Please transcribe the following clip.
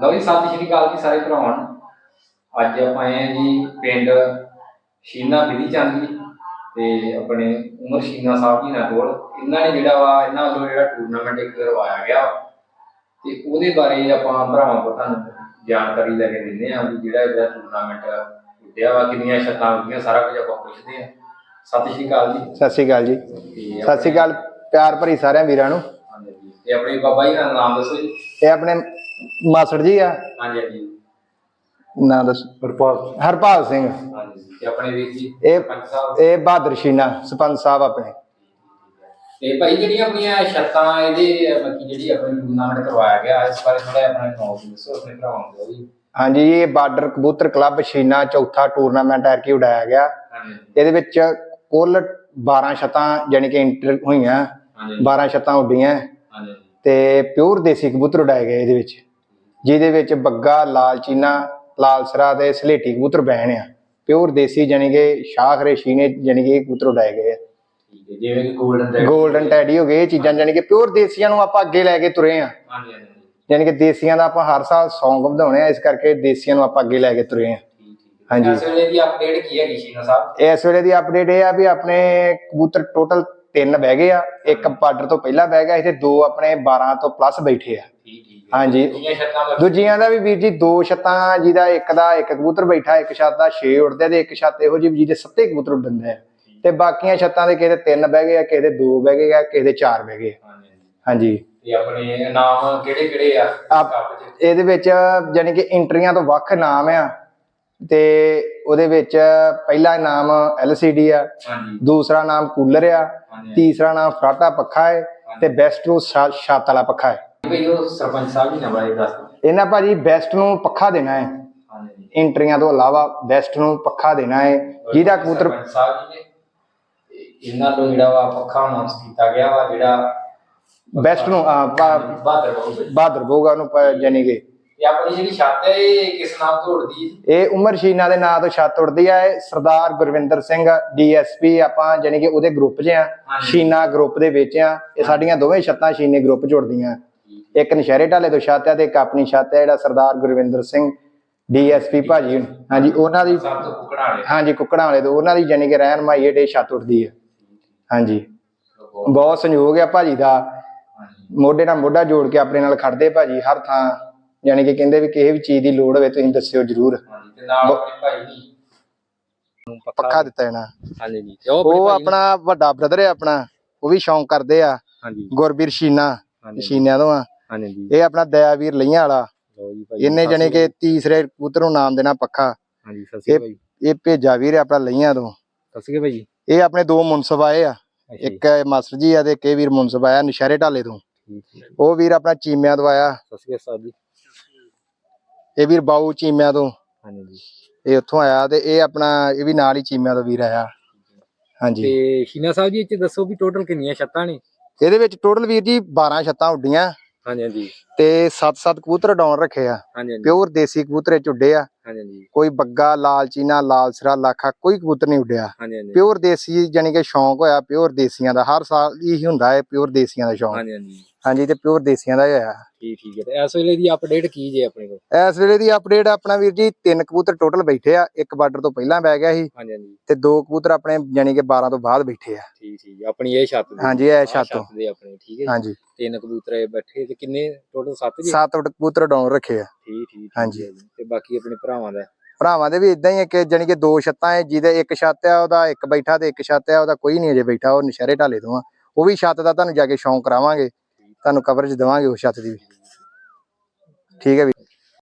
ਲਓ ਜੀ ਸਤਿ ਸ਼੍ਰੀ ਅਕਾਲ ਜੀ ਸਾਰੇ ਭਰਾਵਾਂ ਅੱਜ ਆਪਾਂ ਆਏ ਜੀ ਪਿੰਡ ਸ਼ੀਨਾ ਬਿਧੀ ਚੰਦ ਜੀ ਤੇ ਆਪਣੇ ਉਮਰ ਸ਼ੀਨਾ ਸਾਹਿਬ ਜੀ ਨਾਲ ਕੋਲ। ਇਹਨਾਂ ਨੇ ਜਿਹੜਾ ਵਾ ਇਹਨਾਂ ਵੱਲੋਂ ਜਿਹੜਾ ਟੂਰਨਾਮੈਂਟ ਇੱਕ ਕਰਵਾਇਆ ਗਿਆ ਤੇ ਉਹਦੇ ਬਾਰੇ ਆਪਾਂ ਭਰਾਵਾਂ ਕੋਲ ਤੁਹਾਨੂੰ ਜਾਣਕਾਰੀ ਲੈ ਕੇ ਦਿੰਦੇ ਹਾਂ ਵੀ ਜਿਹੜਾ ਇਹਦਾ ਟੂਰਨਾਮੈਂਟ ਉੱਡਿਆ ਵਾ ਕਿੰਨੀਆਂ ਛੱਤਾਂ ਉੱਡੀਆਂ ਸਾਰਾ ਕੁਝ ਆਪਾਂ ਪੁੱਛਦੇ ਹਾਂ। ਸਤਿ ਸ਼੍ਰੀ ਅਕਾਲ ਜੀ। ਸਤਿ ਸ਼੍ਰੀ ਅਕਾਲ ਜੀ। ਸਤਿ ਸ਼੍ਰੀ ਅਕਾਲ। ਪਿਆਰ ਭਰੀ ਸਾਰਿਆਂ ਵੀਰਾਂ ਨੂੰ। ਹਾਂਜੀ ਜੀ। ਤੇ ਆਪਣੇ ਬਾਬਾ ਜੀ ਦਾ ਨਾਮ ਦੱਸੋ ਜੀ। ਇਹ ਆਪਣੇ ਮਾਸੜ ਜੀ ਆ। ਹਾਂਜੀ ਹਾਂਜੀ। ਨਾਂ ਦੱਸ। ਹਰਪਾਲ ਹਰਪਾਲ ਸਿੰਘ। ਹਾਂਜੀ ਤੇ ਆਪਣੇ ਵੀਰ ਜੀ ਇਹ ਸਰਪੰਚ ਸਾਹਿਬ। ਇਹ ਬਹਾਦਰ ਸ਼ੀਨਾ ਸਰਪੰਚ ਸਾਹਿਬ ਆਪਣੇ। ਤੇ ਭਾਈ ਜਿਹੜੀਆਂ ਆਪਣੀਆਂ ਛੱਤਾਂ ਇਹਦੇ ਮੱਕੀ ਜਿਹੜੀ ਆਪਣੀ ਟੂਰਨਾਮੈਂਟ ਕਰਵਾਇਆ ਗਿਆ ਇਸ ਬਾਰੇ ਥੋੜਾ ਆਪਣਾ ਨੌਲੇਜ ਦੱਸੋ ਆਪਣੇ ਭਰਾਵਾਂ ਨੂੰ ਵੀ ਹਾਂਜੀ ਇਹ ਬਾਰਡਰ ਕਬੂਤਰ ਕਲੱਬ ਸ਼ੀਨਾ ਚੌਥਾ ਟੂਰਨਾਮੈਂਟ ਐਰਕੀ ਉਡਾਇਆ ਗਿਆ। ਹਾਂਜੀ। ਇਹਦੇ ਵਿੱਚ ਕੁੱਲ 12 ਛਤਾਂ ਯਾਨੀ ਕਿ ਇੰਟਰ ਹੋਈਆਂ। 12 ਛਤਾਂ ਉੱਡੀਆਂ ਤੇ ਪਿਓਰ ਦੇਸੀ ਕਬੂਤਰ ਉਡਾਏ ਗਏ ਇਹਦੇ ਵਿੱਚ ਜਿਹਦੇ ਵਿੱਚ ਬੱਗਾ ਲਾਲ ਚੀਨਾ ਲਾਲ ਸਰਾ ਤੇ ਸਲੇਟੀ ਕਬੂਤਰ ਬੈਣ ਆ। ਪਿਓਰ ਦੇਸੀ ਯਾਨੀ ਕਿ ਸ਼ਾਖਰੇ ਸ਼ੀਨੇ ਯਾਨੀ ਕਿ ਕਬੂਤਰ ਉਡਾਏ ਗਏ ਆ। ਠੀਕ ਹੈ ਜਿਵੇਂ ਕਿ 골ਡਨ ਟੈਗ 골ਡਨ ਟੈਡੀ ਹੋ ਗਏ ਇਹ ਚੀਜ਼ਾਂ ਯਾਨੀ ਕਿ ਪਿਓਰ ਦੇਸੀਆਂ ਨੂੰ ਆਪਾਂ ਅੱਗੇ ਲੈ ਕੇ ਤੁਰੇ ਆ। ਯਾਨੀ ਕਿ ਦੇਸੀਆਂ ਦਾ ਆਪਾਂ ਹਰ ਸਾਲ ਸੌਂਗ ਵਧਾਉਣੇ ਆ ਇਸ ਕਰਕੇ ਦੇਸੀਆਂ ਨੂੰ ਆਪਾਂ ਅੱਗੇ ਲੈ ਕੇ ਤੁਰੇ ਆ। ਹਾਂਜੀ। ਇਸ ਵੇਲੇ ਦੀ ਅਪਡੇਟ ਕੀ ਹੈਗੀ ਸ਼ੀਨਾ ਸਾਹਿਬ? ਇਸ ਵੇਲੇ ਦੀ ਅਪਡੇਟ ਇਹ ਆ ਵੀ ਆਪਣੇ ਕਬੂਤਰ ਟੋਟਲ ਤਿੰਨ ਬਹਿ ਗਏ ਆ ਇੱਕ ਬਾਰਡਰ ਤੋਂ ਪਹਿਲਾਂ ਬਹਿ ਗਿਆ ਤੇ ਦੋ ਆਪਣੇ 12 ਤੋਂ ਪਲੱਸ ਬੈਠੇ ਆ। ਹਾਂਜੀ। ਦੂਜੀਆਂ ਦਾ ਵੀ ਵੀਰ ਜੀ ਦੋ ਛੱਤਾਂ ਜਿਹਦਾ ਇੱਕ ਦਾ ਇੱਕ ਕਬੂਤਰ ਬੈਠਾ ਇੱਕ ਛੱਤ ਦਾ 6 ਉੱਡਦੇ ਤੇ ਇੱਕ ਛੱਤ ਇਹੋ ਜਿਹੀ ਜਿਹਦੇ ਸੱਤੇ ਕਬੂਤਰ ਉੱਡਦੇ ਆ। ਤੇ ਬਾਕੀਆਂ ਛੱਤਾਂ ਦੇ ਕਿਸੇ ਦੇ ਤਿੰਨ ਬਹਿ ਗਏ ਆ ਕਿਸੇ ਦੇ ਦੋ ਬਹਿ ਗਏ ਆ ਕਿਸੇ ਦੇ ਚਾਰ ਬਹਿ ਗਏ। ਹਾਂਜੀ ਤੇ ਆਪਣੇ ਨਾਮ ਕਿਹੜੇ ਕਿਹੜੇ ਆ? ਇਹਦੇ ਵਿੱਚ ਯਾਨੀ ਕਿ ਐਂਟਰੀਆਂ ਤੋਂ ਵੱਖ ਨਾਮ ਆ ਤੇ ਉਹਦੇ ਵਿੱਚ ਪਹਿਲਾ ਨਾਮ LCD ਆ ਦੂਸਰਾ ਨਾਮ ਕੂਲਰ ਆ ਤੀਸਰਾ ਨਾਮ ਫਰਾਟਾ ਪੱਖਾ ਹੈ ਤੇ ਬੈਸਟ ਨੂੰ ਛੱਤ ਵਾਲਾ ਪੱਖਾ ਹੈ। ਭਾਈ ਉਹ ਸਰਪੰਚ ਸਾਹਿਬ ਜੀ ਨਾ ਬਾਰੇ ਦੱਸ ਦਿਓ। ਇਹਨਾਂ ਭਾਜੀ ਬੈਸਟ ਨੂੰ ਪੱਖਾ ਦੇਣਾ ਹੈ। ਐਂਟਰੀਆਂ ਤੋਂ ਇਲਾਵਾ ਬੈਸਟ ਨੂੰ ਪੱਖਾ ਦੇਣਾ ਹੈ। ਜਿਹਦਾ ਕਬੂਤਰ ਸਰਪੰਚ ਸਾਹਿਬ ਜੀ ਨੇ ਤੇ ਇਹਨਾਂ ਤੋਂ ਜਿਹੜਾ ਵਾ ਪੱਖਾ ਅਨਾਉਂਸ ਕੀਤਾ ਗਿਆ ਵਾ ਜਿਹੜਾ ਬੈਸਟ ਨੂੰ ਬਹਾਦਰ ਬੋਗਾ ਨੂੰ ਜਾਣੀ ਕਿ ਤੇ ਆਪਣੀ ਜਿਹੜੀ ਛੱਤ ਹੈ ਇਹ ਕਿਸ ਨਾਮ ਤੋਂ ਉੜਦੀ ਹੈ? ਇਹ ਉਮਰ ਸ਼ੀਨਾ ਦੇ ਨਾਂ ਤੋਂ ਛੱਤ ਉੱਡਦੀ ਆ। ਇਹ ਸਰਦਾਰ ਗੁਰਵਿੰਦਰ ਸਿੰਘ ਡੀਐਸਪੀ ਆਪਾਂ ਜਾਣੀ ਕਿ ਉਹਦੇ ਗਰੁੱਪ 'ਚ ਆ। ਸ਼ੀਨਾ ਗਰੁੱਪ ਦੇ ਵਿੱਚ ਆ। ਇਹ ਸਾਡੀਆਂ ਦੋਵੇਂ ਛੱਤਾਂ ਸ਼ੀਨੇ ਗਰੁੱਪ 'ਚ ਉੱਡਦੀਆਂ ਇੱਕ ਨਸ਼ਹਿਰੇ ਢਾਲੇ ਤੋਂ ਛੱਤ ਆ ਤੇ ਇੱਕ ਆਪਣੀ ਛੱਤ ਆ ਜਿਹੜਾ ਸਰਦਾਰ ਗੁਰਵਿੰਦਰ ਸਿੰਘ ਡੀਐਸਪੀ ਭਾਜੀ। ਹਾਂਜੀ ਉਹਨਾਂ ਦੀ ਹਾਂਜੀ ਕੁੱਕੜਾਂ ਵਾਲੇ ਤੋਂ। ਉਹਨਾਂ ਦੀ ਜਾਣੀ ਕਿ ਰਹਿਨ ਮਾਈ ਇਹ ਛੱਤ ਉੱਡਦੀ ਆ ਹਾਂਜੀ। ਬਹੁਤ ਸੰਯੋਗ ਆ ਭਾਜੀ ਦਾ। ਮੋਢੇ ਨਾਲ ਮੋਢਾ ਜੋੜ ਕੇ ਆਪਣੇ ਨਾਲ ਖੜਦੇ ਭਾਜੀ ਹਰ ਥਾਂ। ਯਾਨੀ ਕਿ ਕਹਿੰਦੇ ਵੀ ਕਿਸੇ ਵੀ ਚੀਜ਼ ਦੀ ਲੋੜ ਹੋਵੇ ਤੁਸੀਂ ਦੱਸਿਓ ਜਰੂਰ। ਹਾਂਜੀ ਤੇ ਨਾਲ ਆਪਣੇ ਭਾਈ ਜੀ ਪੱਖਾ ਦਿੱਤਾ ਜਾਣਾ। ਹਾਂਜੀ ਜੀ ਤੇ ਉਹ ਆਪਣਾ ਵੱਡਾ ਬ੍ਰਦਰ ਹੈ ਆਪਣਾ ਉਹ ਵੀ ਸ਼ੌਂਕ ਕਰਦੇ ਆ। ਹਾਂਜੀ। ਗੁਰਬੀਰ ਸ਼ੀਨਾ ਹਾਂਜੀ। ਸ਼ੀਨਿਆਂ ਤੋਂ ਆ। ਹਾਂਜੀ ਜੀ। ਇਹ ਆਪਣਾ ਦਇਆਵੀਰ ਲਈਆਂ ਵਾਲਾ। ਲੋ ਜੀ ਭਾਈ ਇਹਨੇ ਜਾਣੀ ਕਿ ਤੀਸਰੇ ਕਬੂਤਰ ਨੂੰ ਨਾਮ ਦੇਣਾ ਪੱਖਾ ਹਾਂਜੀ ਸਤਿ ਸ਼੍ਰੀ ਅਕਾਲ ਭਾਈ ਇਹ ਭੇਜਾ ਵੀਰ ਹੈ ਆਪਣਾ ਲਈਆਂ ਤੋਂ। ਸਤਿ ਸ਼੍ਰੀ ਅਕਾਲ ਭਾਈ ਇਹ ਆਪਣੇ ਦੋ ਮੁਨਸਬ ਆਏ ਆ। ਅੱਛਾ ਜੀ, ਇੱਕ ਮਾਸਟਰ ਜੀ ਆ ਤੇ ਕੇ ਵੀਰ ਮੁਨਸਬ ਆਇਆ ਨਸ਼ਹਿਰੇ ਢਾਲੇ ਤੋਂ। ਠੀਕ। ਉਹ ਵੀਰ ਆਪਣਾ ਚੀਮਿਆਂ ਤੋਂ ਆਇਆ। ਸਤਿ ਸ਼੍ਰੀ ਅਕਾਲ ਸਾਹਿਬ ਜੀ। ਇਹ ਵੀਰ ਬਾਊ ਚੀਮਿਆਂ ਤੋਂ। ਹਾਂਜੀ ਜੀ। ਇਹ ਉੱਥੋਂ ਆਇਆ ਤੇ ਇਹ ਆਪਣਾ ਇਹ ਵੀ ਨਾਲ ਹੀ ਚੀਮਿਆਂ ਤੋਂ ਵੀਰ ਆਇਆ। ਹਾਂਜੀ। ਤੇ ਸ਼ੀਨਾ ਸਾਹਿਬ ਜੀ ਇਹ ਚ ਦੱਸੋ ਵੀ ਟੋਟਲ ਕਿੰਨੀਆਂ ਛੱਤਾਂ ਨੇ? ਇਹਦੇ ਵਿੱਚ ਟੋਟਲ ਵੀਰ ਜੀ 12 ਛੱਤਾਂ ਉੱਡੀਆਂ। ਹਾਂਜੀ ਹਾਂਜੀ। ਤੇ 7-7 ਕਬੂਤਰ ਡਾਉਣ ਰੱਖੇ ਆ। ਹਾਂਜੀ ਹਾਂਜੀ। ਪਿਓਰ ਦੇਸੀ ਕਬੂਤਰ ਇਹ 'ਚ ਉੱਡੇ ਆ। ਹਾਂਜੀ ਹਾਂਜੀ। ਕੋਈ ਬੱਗਾ ਲਾਲ ਚੀਨਾ ਲਾਲ ਸਿਰਾ ਲਾਖਾ ਕੋਈ ਕਬੂਤਰ ਨਹੀਂ ਉੱਡਿਆ। ਹਾਂਜੀ ਹਾਂਜੀ। ਪਿਓਰ ਦੇਸੀ ਜਾਨੀ ਕਿ ਸ਼ੌਂਕ ਹੋਇਆ ਪਿਓਰ ਦੇਸੀਆਂ ਦਾ। ਹਰ ਸਾਲ ਇਹੀ ਹੁੰਦਾ ਹੈ ਪਿਓਰ ਦੇਸੀਆਂ ਦਾ ਸ਼ੌਂਕ। ਹਾਂਜੀ ਹਾਂਜੀ। ਹਾਂਜੀ ਤੇ ਪਿਓਰ ਦੇਸੀਆਂ ਦਾ ਹੀ ਹੋਇਆ। ਠੀਕ ਠੀਕ ਹੈ ਤੇ ਇਸ ਵੇਲੇ ਦੀ ਅਪਡੇਟ ਕੀ ਜੇ ਆਪਣੇ ਕੋਲ? ਇਸ ਵੇਲੇ ਦੀ ਅਪਡੇਟ ਆਪਣਾ ਵੀਰ ਜੀ ਤਿੰਨ ਕਬੂਤਰ ਟੋਟਲ ਬੈਠੇ ਆ ਇੱਕ ਬਾਰਡਰ ਤੋਂ ਪਹਿਲਾਂ ਬਹਿ ਗਿਆ ਸੀ ਹਾਂਜੀ ਹਾਂਜੀ। ਤੇ ਦੋ ਕਬੂਤਰ ਆਪਣੇ ਜਾਨੀ ਕਿ 12 ਤੋਂ ਬਾਅਦ ਬੈਠੇ ਆ। ਠੀਕ ਠੀਕ ਆਪਣੀ ਇਹ ਛੱਤ ਦੀ। ਹਾਂਜੀ ਇਹ ਛੱਤ ਤੋਂ। ਦੇ ਆਪਣੇ ਠੀਕ ਹੈ? ਹਾਂਜੀ। ਤਿੰਨ ਕਬੂਤਰ ਇਹ ਬੈਠੇ ਤੇ ਕਿੰਨੇ ਟੋਟਲ 7 ਜੀ? ਸੱਤ ਕਬੂਤਰ ਡਾਉਣ ਰੱਖੇ ਆ। ਠੀਕ ਠੀਕ ਹਾਂਜੀ। ਤੇ ਬਾਕੀ ਆਪਣੇ ਭਰਾਵਾਂ ਦਾ? ਭਰਾਵਾਂ ਦੇ ਵੀ ਇਦਾਂ ਹੀ ਹੈ ਕਿ ਜਾਨੀ ਕਿ ਦੋ ਛੱਤਾਂ ਹੈ ਜਿਹਦੇ ਇੱਕ ਛੱਤ ਆ ਉਹਦਾ ਇੱਕ ਬੈਠਾ ਤੇ ਇੱਕ ਛੱਤ ਆ ਉਹਦਾ ਕੋਈ ਨਹੀਂ ਅਜੇ ਬੈਠਾ ਉਹ ਨਸ਼ਹਿਰੇ ਢਾਲੇ ਤੋਂ ਆ। ਉਹ ਵੀ ਛੱਤ ਦਾ ਤੁਹਾਨੂੰ ਜਾ ਕੇ ਸ਼ੌਂਕ ਕਰਾਵਾਂਗੇ। ਤੁਹਾਨੂੰ ਕਵਰੇਜ ਦੇਵਾਂਗੇ ਉਸ ਛੱਤ ਦੀ ਵੀ। ਠੀਕ ਹੈ ਵੀ